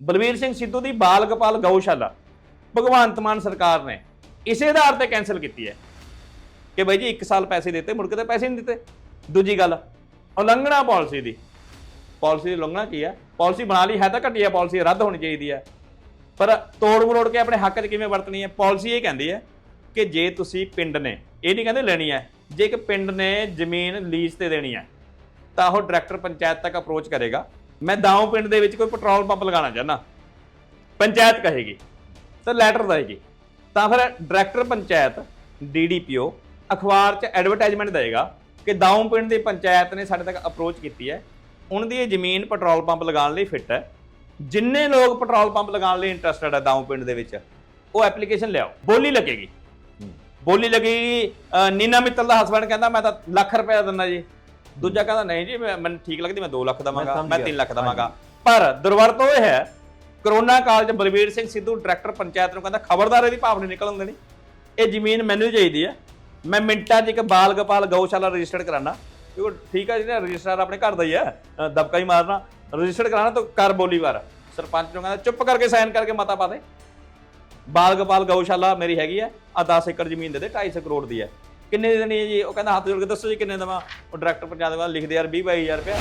ਬਲਵੀਰ ਸਿੰਘ ਸਿੱਧੂ ਦੀ ਬਾਲ ਗੋਪਾਲ ਗਊਸ਼ਾਲਾ, ਭਗਵੰਤ ਮਾਨ ਸਰਕਾਰ ਨੇ ਇਸੇ ਆਧਾਰ ਤੇ ਕੈਨਸਲ ਕੀਤੀ ਹੈ ਕਿ ਬਾਈ ਜੀ 1 ਸਾਲ ਪੈਸੇ ਦਿੱਤੇ, ਮੁੜ ਕੇ ਤਾਂ ਪੈਸੇ ਨਹੀਂ ਦਿੱਤੇ। ਦੂਜੀ ਗੱਲ, ਉਲੰਘਣਾ ਪਾਲਿਸੀ ਦੀ। ਪਾਲਿਸੀ ਦੀ ਉਲੰਘਣਾ ਕੀ ਹੈ? ਪਾਲਿਸੀ ਬਣਾ ਲਈ, ਹੈ ਤਾਂ ਘਟੀਆ ਪਾਲਿਸੀ ਰੱਦ ਹੋਣੀ ਚਾਹੀਦੀ ਹੈ। ਪਰ ਤੋੜ ਮਰੋੜ ਕੇ ਆਪਣੇ ਹੱਕ 'ਚ ਕਿਵੇਂ ਵਰਤਣੀ ਹੈ? ਪਾਲਿਸੀ ਇਹ ਕਹਿੰਦੀ ਹੈ ਕਿ ਜੇ ਤੁਸੀਂ ਪਿੰਡ ਨੇ, ਇਹ ਨਹੀਂ ਕਹਿੰਦੇ ਲੈਣੀ ਹੈ, ਜੇ ਇੱਕ ਪਿੰਡ ਨੇ ਜ਼ਮੀਨ ਲੀਜ਼ ਤੇ ਦੇਣੀ ਹੈ, ਤਾਂ ਉਹ ਡਾਇਰੈਕਟਰ ਪੰਚਾਇਤ ਤੱਕ ਅਪਰੋਚ ਕਰੇਗਾ। ਮੈਂ ਦਾਉ ਪਿੰਡ ਦੇ ਵਿੱਚ ਕੋਈ ਪੈਟਰੋਲ ਪੰਪ ਲਗਾਉਣਾ ਚਾਹੁੰਦਾ। ਪੰਚਾਇਤ ਕਹੇਗੀ, ਤਾਂ ਲੈਟਰ ਦੇਗੀ। ਤਾਂ ਫਿਰ ਡਾਇਰੈਕਟਰ ਪੰਚਾਇਤ ਡੀਡੀਪੀਓ ਅਖਬਾਰ 'ਚ ਐਡਵਰਟਾਈਜ਼ਮੈਂਟ ਦੇਗਾ ਕਿ ਦਾਉ ਪਿੰਡ ਦੀ ਪੰਚਾਇਤ ਨੇ ਸਾਡੇ ਤੱਕ ਅਪਰੋਚ ਕੀਤੀ ਹੈ। ਉਹਨਾਂ ਦੀ ਇਹ ਜ਼ਮੀਨ ਪੈਟਰੋਲ ਪੰਪ ਲਗਾਉਣ ਲਈ ਫਿੱਟ ਹੈ। ਜਿੰਨੇ ਲੋਕ ਪੈਟਰੋਲ ਪੰਪ ਲਗਾਉਣ ਲਈ ਇੰਟਰਸਟਡ ਹੈ ਦਾਉ ਪਿੰਡ ਦੇ ਵਿੱਚ, ਉਹ ਐਪਲੀਕੇਸ਼ਨ ਲਿਆਓ। ਬੋਲੀ ਲੱਗੇਗੀ। ਬੋਲੀ ਲੱਗੇਗੀ ਨੀਨਾ ਮਿੱਤਲ ਦਾ ਹਸਬੰਡ ਕਹਿੰਦਾ, ਮੈਂ ਤਾਂ ਲੱਖ ਰੁਪਏ ਦਿੰਦਾ ਜੀ। ਦੂਜਾ ਕਹਿੰਦਾ ਨਹੀਂ ਜੀ ਮੈਂ- ਮੈਨੂੰ ਠੀਕ ਲੱਗਦੀ ਮੈਂ 2 ਲੱਖ ਦਵਾਂਗਾ ਸਮਝ ਮੈਂ ਗਿਆ। 3 ਲੱਖ ਦਵਾਂਗਾ। ਪਰ ਦੁਰਵਰਤੋਂ ਇਹ ਹੈ ਕਰੋਨਾ ਕਾਲ 'ਚ ਬਲਵੀਰ ਸਿੰਘ ਸਿੱਧੂ ਡਾਇਰੈਕਟਰ ਪੰਚਾਇਤ ਨੂੰ ਕਹਿੰਦਾ ਖਬਰਦਾਰ ਇਹਦੀ ਭਾਵ ਨਹੀਂ ਨਿਕਲਣ ਦੇਣੀ ਇਹ ਜ਼ਮੀਨ ਮੈਨੂੰ ਹੀ ਚਾਹੀਦੀ ਹੈ। ਮੈਂ ਮਿੰਟਾਂ 'ਚ ਇੱਕ ਬਾਲ ਗੋਪਾਲ ਗਊਸ਼ਾਲਾ ਰਜਿਸਟਰਡ ਕਰਾਣਾ ਕਿਉਂਕਿ ਠੀਕ ਹੈ ਜੀ ਰਜਿਸਟਰ ਆਪਣੇ ਘਰ ਦਾ ਹੀ ਹੈ ਦਬਕਾ ਹੀ ਮਾਰਨਾ। ਰਜਿਸਟਰਡ ਕਰਾਣਾ ਤਾਂ ਕਰ ਬੋਲੀ ਵਾਰ। ਸਰਪੰਚ ਨੂੰ ਕਹਿੰਦਾ ਚੁੱਪ ਕਰਕੇ ਸਾਈਨ ਕਰਕੇ ਮਤਾ ਪਾ ਦੇ। ਬਾਲ ਗੋਪਾਲ ਗਊਸ਼ਾਲਾ ਮੇਰੀ ਹੈਗੀ ਹੈ ਆ 10 ਏਕੜ ਜ਼ਮੀਨ ਦੇ ਦੇ 250 ਕਰੋੜ ਦੀ ਹੈ। ਕਿੰਨੇ ਦੀ ਦੇਣੀ ਹੈ ਜੀ? ਉਹ ਕਹਿੰਦਾ ਹੱਥ ਜੋੜ ਕੇ ਦੱਸੋ ਜੀ ਕਿੰਨੇ ਦੇਵਾਂ? ਉਹ ਡਾਇਰੈਕਟਰ ਪਹੁੰਚਾ ਵਾਲਾ ਲਿਖਦੇ ਯਾਰ 20 22000 ਰੁਪਏ